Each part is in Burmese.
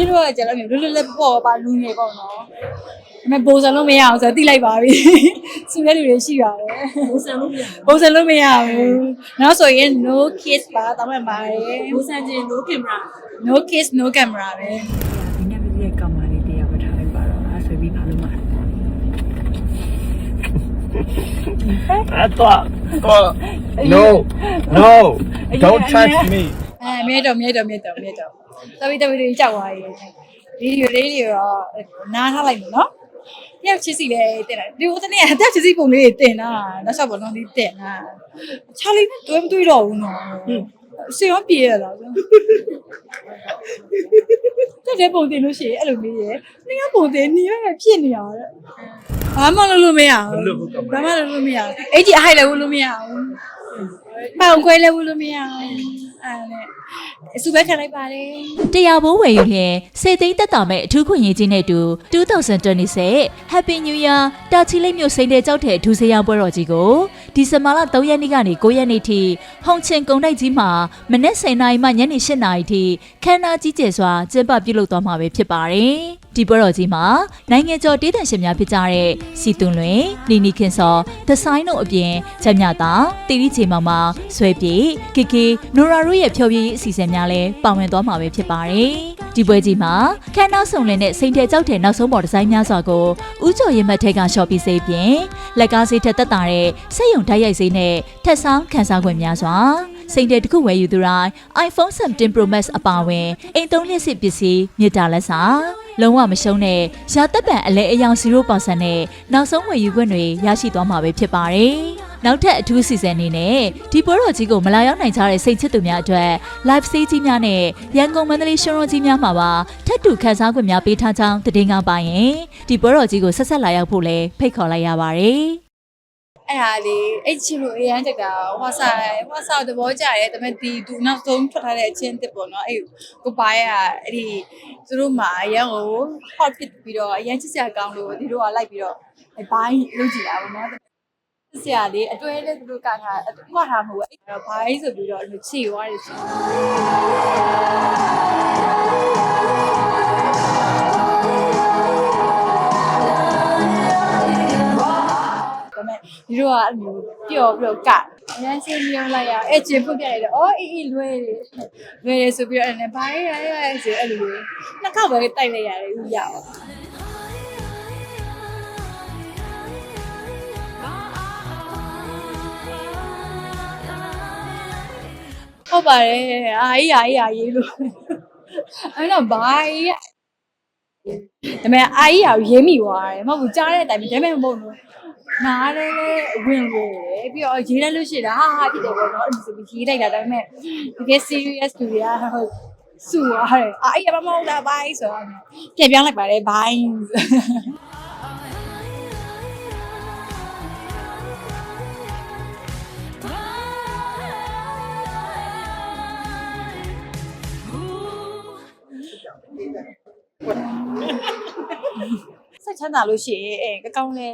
ညီတို့ကကျတော့လွတ်လွတ်လပ်ပေါ့ပါလူငယ်ပေါ့နော်ဒါပေမဲ့ပုံစံလို့မရအောင်ဆိုတော့တိလိုက်ပါပြီစူတဲ့လူတွေရှိပါတယ်ဘိုးဆန်လို့မရပုံစံလို့မရဘူးနောက်ဆိုရင် no kiss ပါတောင်းမှန်ပါတယ်ဘူးဘိုးဆန်ချင်း no camera no kiss no camera ပဲဒီနေ့ပြည့်ကောင်မလေးတရားဝထားလိုက်ပါတော့အဲဆိုပြီးဘာလို့မလဲ I thought, thought, no, no, don't touch me. အဲမြဲတော့မြဲတော့မြဲတော့မြဲတော့ တပီတပီတွေကြောက်သွားရေးဗီဒီယိုလေးတွေတော့နားထားလိုက်မယ်နော်တယောက်ချစ်စီလေးတင်တာဒီဟိုတနေ့အတက်ချစ်စီပုံလေးတင်တာနောက်ဆက်ပေါ်တော့ဒီတင်တာချာလီနဲ့တွဲမတွေ့တော့ဘူးနော်စေရောပြေရလားတက်တဲ့ပုံတင်လို့ရှိရင်အဲ့လိုမေးရနေကပုံတင်နေရဖြစ်နေရတဲ့ဘာမှလုပ်လို့မရဘူးဘာမှလုပ်လို့မရဘူးအဲ့ဒီအဟိုက်လည်းဝလို့မရဘူးပောင်ခွဲလည်းဝလို့မရဘူး အဲ့နဲ့အစုပဲခံလိုက်ပါတယ်တရားဘိုးဝယ်ယူလျင်စေသိန်းတက်တာမဲ့အထူးခွင့်ရေးကြီးနဲ့အတူ2026 Happy New Year တာချီလိတ်မြို့စိန်တဲ့ကြောက်တဲ့အထူးစေးရောင်းပွဲတော်ကြီးကိုဒီဇင်ဘာလ3ရက်နေ့ကနေ9ရက်နေ့ထိဟုံချင်ကုံတိုက်ကြီးမှာမနက်10:00နာရီမှညနေ10:00နာရီထိခမ်းနားကြီးကျယ်စွာကျင်းပပြုလုပ်သွားမှာပဲဖြစ်ပါတယ်။ ဒီပွဲတော်ကြီးမှာနိုင်ငံကျော်တေးသံရှင်များဖြစ်ကြတဲ့စီတွန်လွင်လီနီခင်စောဒဆိုင်တို့အပြင်ချက်မြတာတီရီချေမောင်မောင်ဆွဲပြေကီကီနိုရာတို့ရဲ့ဖျော်ဖြေရေးအစီအစဉ်များလည်းပါဝင်သွားမှာပဲဖြစ်ပါတယ်။ဒီပွဲကြီးမှာခန်းနောက်ဆောင်လင်းတဲ့စိန်တဲကြောက်တဲ့နောက်ဆုံးပေါ်ဒီဇိုင်းများစွာကိုဥကျော်ရင်မတ်ထက်ကရှော့ပြီးစေးပြင်လက်ကားစေးထက်တက်တာတဲ့စက်ယုံဓာတ်ရိုက်စေးနဲ့ထက်ဆောင်ခန်းစားခွင့်များစွာ စိန်တဲတစ်ခုဝယ်ယူသူတိုင်း iPhone 17 Pro Max အပါအဝင်အိမ်သုံးလျှက်စစ်ပစ္စည်းမြေတားလက်စာလုံးဝမရှုံးတဲ့ရာသက်ပံအလဲအယောင်0%နဲ့နောက်ဆုံးဝယ်ယူခွင့်တွေရရှိသွားမှာပဲဖြစ်ပါတယ်။နောက်ထပ်အထူးစီစဉ်အနေနဲ့ဒီပွဲတော်ကြီးကိုမလာရောက်နိုင်ကြတဲ့စိတ်ချစ်သူများအတွက် live stage ကြီးများနဲ့ရန်ကုန်မန္တလေးရှင်ရောကြီးများမှာပါထပ်တူခန်းစားခွင့်များပေးထားကြောင်းသတင်းကောင်းပါရင်ဒီပွဲတော်ကြီးကိုဆက်ဆက်လာရောက်ဖို့လည်းဖိတ်ခေါ်လိုက်ရပါတယ်။ အဲ့ဒါလေးအဲ့ချီလိုအရန်တက်တာဟွာစာဟွာစာသဘောကျတယ်ဒါပေမဲ့ဒီသူနောက်ဆုံးထွက်ထားတဲ့အချင်းတစ်ပေါ့နော်အဲ့ကိုပါရအဲ့ဒီသူတို့မှာအရန်ကို hot ဖြစ်ပြီးတော့အရန်ချစ်စရာကောင်းလို့ဒီတို့ကလိုက်ပြီးတော့အဲ့ဘိုင်းလုပ်ကြည့်တာပေါ့နော်ချစ်စရာလေးအတွဲလေးသူတို့ကထားကွာထားမှာပေါ့အဲ့တော့ဘိုင်းဆိုပြီးတော့အဲ့လိုချီသွားတယ်ဆို တို့ကအဲ့လိုပျော်ပြီးတော့ကအရန်ချင်းမြုံလိုက်ရအဲ့ချင်ဖွင့်ပြလိုက်တော့အော်အေးအေးလွယ်တယ်လွယ်တယ်ဆိုပြီးတော့အဲ့နဲ့ဘိုင်းရရရဆိုအဲ့လိုနှစ်ခေါက်ပဲတိုက်လိုက်ရတယ်ဥရပါဟုတ်ပါတယ်အာကြီးအာကြီးအာကြီးလို့အဲ့တော့ဘာကြီးရဒါပေမဲ့အာကြီးအာရေးမိသွားတယ်မဟုတ်ဘူးကြားတဲ့အတိုင်းဒါပေမဲ့မဟုတ်ဘူး နားလည်းဝင်လို့တယ်ပြီးတော့ရေးလိုက်လို့ရှိတာဟာဟာဖြစ်တယ်ပေါ့နော်အဲ့လိုဆိုပြီးရေးလိုက်တာဒါပေမဲ့တကယ် serious တူရဟုတ်စူရတယ်အာအေးဘာမဟုတ်တာဘိုင်းဆိုတော့ပြန်ပြောင်းလိုက်ပါတယ်ဘိုင်းစိတ်ချမ်းသာလို့ရှိရင်အဲကကောင်းလဲ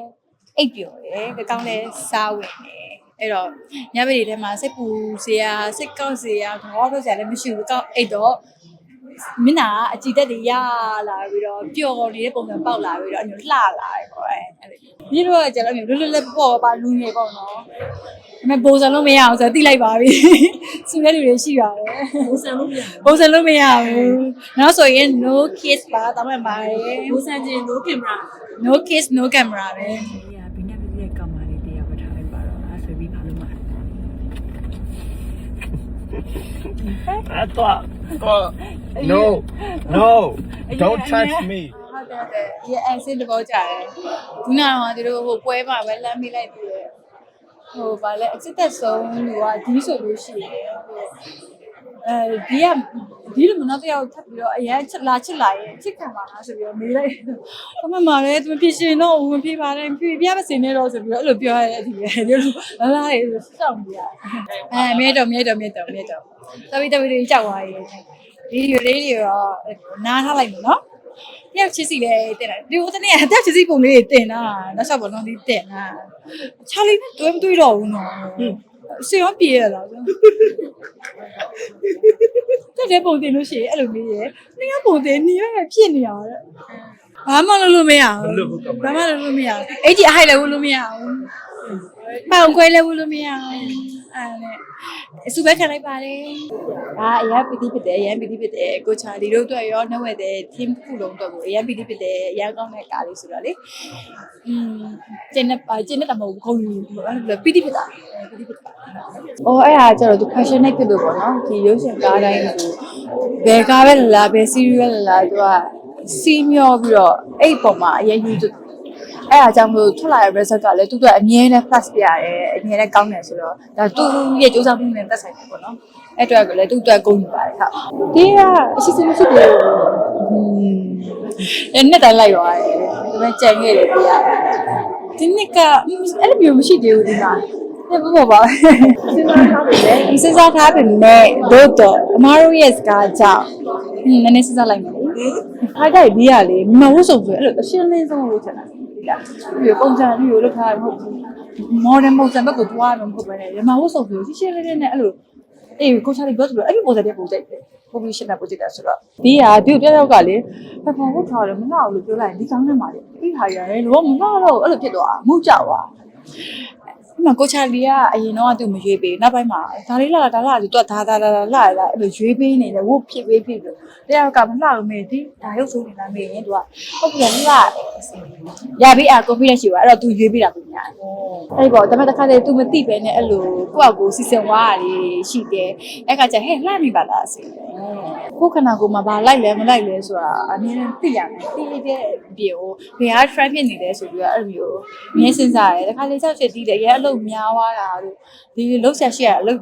အိပ်ပျော်တယ်ကကောင်းလဲစားဝင်တယ်အဲ့တော့ညဘက်တွေထဲမှာစိတ်ပူစရာစိတ်ကောက်စရာဘောထုတ်စရာလည်းမရှိဘူးကောက်အိပ်တော့မင်းနာအကြည်တက်တွေရလာပြီးတော့ပျော်နေတဲ့ပုံစံပေါက်လာပြီးတော့အညလှလာတယ်ပေါ့အဲအဲ့လိုဒီလိုကကျတော့လွတ်လွတ်လပ်ပေါ့ပါလူငယ်ပေါ့နော်ဒါပေမဲ့ပုံစံလို့မရအောင်ဆိုတော့တိလိုက်ပါပြီစူတဲ့လူတွေရှိပါတယ်ဘိုးဆန်လို့မရပုံစံလို့မရဘူးနောက်ဆိုရင် no kiss ပါတောင်းမှန်ပါတယ်ဘိုးဆန်ချင်း no camera no kiss no camera ပဲဒီနေ့ပြည့် ကောင်မလေးတရားဝထားလိုက်ပါတော့အဲဆိုပြီးဘာလို့မလဲ I thought, thought, no, no, don't touch me. ဟုတ်တယ်တဲ့ဒီအန်စင်တဘောကြတယ်ခုနကတော့သူတို့ဟိုပွဲမှာပဲလမ်းမိလိုက်ပြီးတယ်ဟိုဗာလဲအချစ်သက်ဆုံးလူကဒီဆိုလို့ရှိတယ် အဲဒီကဒီလိုမနောက်တစ်ယောက်ထပ်ပြီးတော့အရန်ချစ်လာချစ်လာရင်ချစ်ခံပါလားဆိုပြီးတော့မေးလိုက်အမမလည်းသူမဖြစ်ရှင်တော့ဝင်ပြပါနဲ့ပြပြမစင်နေတော့ဆိုပြီးတော့အဲ့လိုပြောရတဲ့အဒီပဲဒီလိုလာလာရေးစောင့်ပြရအဲမဲတော့မဲတော့မဲတော့မဲတော့တပီတပီတွေကြောက်သွားရေးဗီဒီယိုလေးတွေတော့နားထားလိုက်မယ်နော်တယောက်ချစ်စီလေးတင်တာဒီဟိုတနေ့အတက်ချစ်စီပုံလေးတင်တာနောက်ဆက်ပေါ်တော့ဒီတင်တာချာလီနဲ့တွဲမတွေ့တော့ဘူးနော်စေရောပြေရလားဆို တက်တဲ့ပုံတင်လို့ရှိရင်အဲ့လိုမေးရဲနင်ကပုံတင်နေရဖြစ်နေရတဲ့ဘာမှလုပ်လို့မရဘူးဘာမှလုပ်လို့မရဘူးအဲ့ဒီအဟိုက်လည်းဝလို့မရဘူးပေါင်ခွဲလည်းဝလို့မရဘူး အဲ့နဲ့အစုပဲခံလိုက်ပါတယ်ဒါအရင်ပီတိဖြစ်တယ်အရင်ပီတိဖြစ်တယ်ကိုချာလီတို့အတွက်ရောနှုတ်ဝဲတဲ့ team ခုလုံးအတွက်ကိုအရင်ပီတိဖြစ်တယ်အရင်ကောင်းတဲ့ကားလေးဆိုတော့လေอืมကျင်းတဲ့ကျင်းတဲ့တမဟုတ်ခုံယူအဲ့လိုပီတိဖြစ်တာပီတိဖြစ်တာအော်အဲ့ဒါကျတော့သူ passionate ဖြစ်လို့ပေါ့နော်ဒီရုပ်ရှင်ကားတိုင်းကိုဘယ်ကားပဲလာလာဘယ် serial လာလာသူကစီးမျောပြီးတော့အဲ့ဒီပုံမှာအရင်ယူသူ အဲ့အားကြောင့်မလို့ထွက်လာတဲ့ result ကလည်းသူ့အတွက်အမြဲတမ်း plus ပြရတယ်အမြဲတမ်းကောင်းတယ်ဆိုတော့ဒါသူ့ရဲ့စူးစမ်းမှုနဲ့သက်ဆိုင်တယ်ပေါ့နော်အဲ့အတွက်ကလည်းသူ့အတွက်ဂုဏ်ယူပါတယ်ဟုတ်ဒီကအရှိစမရှိတယ်ဟွန်းနှစ်တိုင်းလိုက်ရောရတယ်ဒါပေမဲ့ကြံခဲ့တယ်ပြရဒီနှစ်ကအဲ့လိုမျိုးမရှိသေးဘူးဒီမှာဒီဘောပါစဉ်းစားထားပြီလေစဉ်းစားထားပြီနဲ့တို့တော့အမားတို့ရဲ့စကားကြောင့်ဟင်းနည်းနည်းစဉ်းစားလိုက်မယ်လေအားကြိုက်ဒီကလေမဝတ်စုံဆိုအဲ့လိုအရှင်းလင်းဆုံးဝတ်ချင်တာ ဒီလားဒီပုံစံမျိုးလောက်ထားမဟုတ်ဘူး modern ပုံစံဘက်ကိုသွားမှာမဟုတ်ဘဲနဲ့ဒီမှာဝတ်စုံဆိုရှင်းရှင်းလင်းလင်းနဲ့အဲ့လိုအေးကိုချာလီပြောဆိုတော့အဲ့ဒီပုံစံတဲ့ပုံစံတဲ့ပုံပြီးရှင်းတဲ့ပုံစံတဲ့ဆိုတော့ဒီဟာဒီကိုပြောတော့ကလေပပဝတ်ထားတယ်မနာဘူးလို့ပြောလိုက်ရင်ဒီကောင်းနေမှာလေဒီဟာရတယ်လောမနာတော့အဲ့လိုဖြစ်သွားမှုကြောက်သွားဒီမှာကိုချာလီကအရင်တော့သူမရွေးပေးနောက်ပိုင်းမှာဒါလေးလာဒါလာသူကဒါဒါဒါလာလာလာအဲ့လိုရွေးပေးနေတယ်ဝတ်ဖြစ်ပေးဖြစ်လို့တရားကမလှလို့မေးဒီဒါရုပ်ဆိုးနေတာမေးရင်သူကဟုတ်ပြီလာ ရပြီးအာကွန်ဖီဒန့်ရှိပါအဲ့တော့သူရွေးပေးတာပုံညာအဲ့ဒီပေါ့ဒါပေမဲ့တစ်ခါတည်း तू မသိပဲနဲ့အဲ့လိုကိုယ့်အကိုစီစဉ်ဝါးရတယ်ရှိတယ်အဲ့ခါကျဟဲ့လှနေပါလားအစီကိုယ်ခန္ဓာကိုယ်မှာဘာလိုက်လဲမလိုက်လဲဆိုတာအမြဲတမ်းသိရမယ်သိရတဲ့အပြင်ကိုဘယ်ဟာ trend ဖြစ်နေလဲဆိုပြီးတော့အဲ့လိုမျိုးအမြဲစဉ်းစားရတယ်တစ်ခါလေချက်ဖြစ်ပြီးတယ်ရဲအလုပ်များသွားတာတို့ဒီလုံးဆက်ရှိရအလုပ်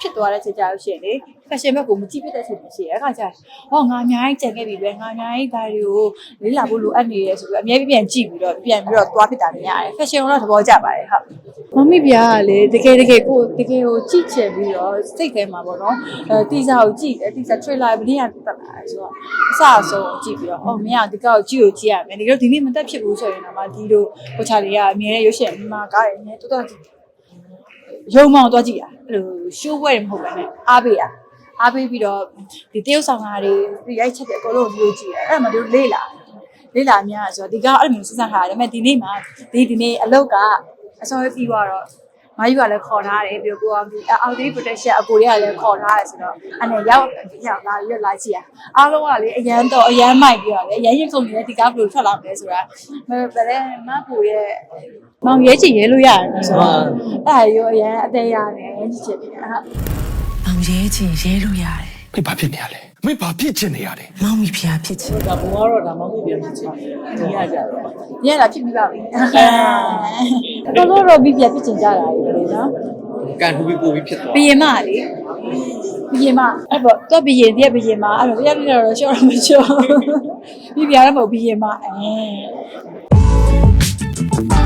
ဖြစ်သွားတဲ့ချိန်ကြလို့ရှိရင်လေ fashion ဘက်ကိုမကြည့်ဖြစ်တဲ့ချိန်ရှိရအဲ့ခါကျဟောငါအများကြီးကြံခဲ့ပြီပဲငါအများကြီးဒါတွေကိုလေးလာဖို့လိုအပ်နေတယ်ဆိုပြီးအများကြီးပြန်ကြည့်ပြီးတော့ပြန်ပြီးတော့သွားဖြစ်တာများတယ် fashion ကတော့သဘောကျပါတယ်ဟုတ်မမီပြားကလေတကယ်တကယ်ကိုတကယ်ကိုကြည့်ချင်ပြီးတော့စိတ်ထဲမှာပေါ့နော်အဲတီဇာကိုကြည့်တယ်တီဇာ trailer ဘယ်နည်းကတက်လာလဲဆိုတော့အစအဆုံးကြည့်ပြီးတော့ဟောမင်းကဒီကောက်ကြည့်ကိုကြည့်ရမယ်ဒီလိုဒီနေ့မတက်ဖြစ်ဘူးဆိုရင်တော့မှဒီလိုကိုချာလေးကအမြဲရုပ်ရှင်မှာကားရအမြဲတော်တော်ကြည့် ရုံမောင်တော့ကြည့်ရအဲ့လို show ဝဲမဟုတ်ဘဲနဲ့အားပေးရအားပေးပြီးတော့ဒီတရုတ်ဆောင်ကားတွေဒီရိုက်ချက်တဲ့အကုန်လုံးဒီလိုကြည့်ရအဲ့ဒါမှတို့လေးလာလေးလာများဆိုတော့ဒီကအဲ့လိုမျိုးစဉ်းစားထားတယ်ဒါပေမဲ့ဒီနေ့မှာဒီဒီနေ့အလုပ်ကအစောပြီးသွားတော့ မယူကလည်းခေါ်ထားတယ်ပြီးတော့ကိုကအောက်ဒေး protection အကိုတွေကလည်းခေါ်ထားတယ်ဆိုတော့အဲ့နဲ့ရောက်ရောက်လာရွက်လာကြည့်ရအားလုံးကလေအရန်တော့အရန်မိုက်ပြီးတော့လေအရန်ရင်ခုန်နေတဲ့ဒီကားဘယ်လိုထွက်လာမလဲဆိုတာမပဲလေမဖို့ရဲ့မောင်ရဲချင်ရဲလို့ရတယ်ဆိုတော့အဲ့ဒါရောအရန်အသေးရတယ်ကြည့်ချင်တယ်ဟာအောင်ရဲချင်းရဲလို့ရတယ်မေဘာဖြစ်နေရလဲမေဘာဖြစ်ချင်နေရလဲမောင်မီဖျားဖြစ်ချင်ဒါဘုံကတော့ဒါမှမဟုတ်ပြန်ချင်တယ်ဒီရကြတော့ညလာဖြစ်ပြီးပါပြီ တော်တော်တော့ပြီးပြဖြစ်ချင်ကြတာလေနော်ကန်ထူပြီးပို့ပြီးဖြစ်သွားဘယင်မလေဘယင်မအဲ့ပေါ့တော့ဘယင်တည်းဘယင်မအဲ့တော့ရပြတော့ရှော့တော့မရှော့ပြီးပြရတော့မဟုတ်ဘယင်မအဲ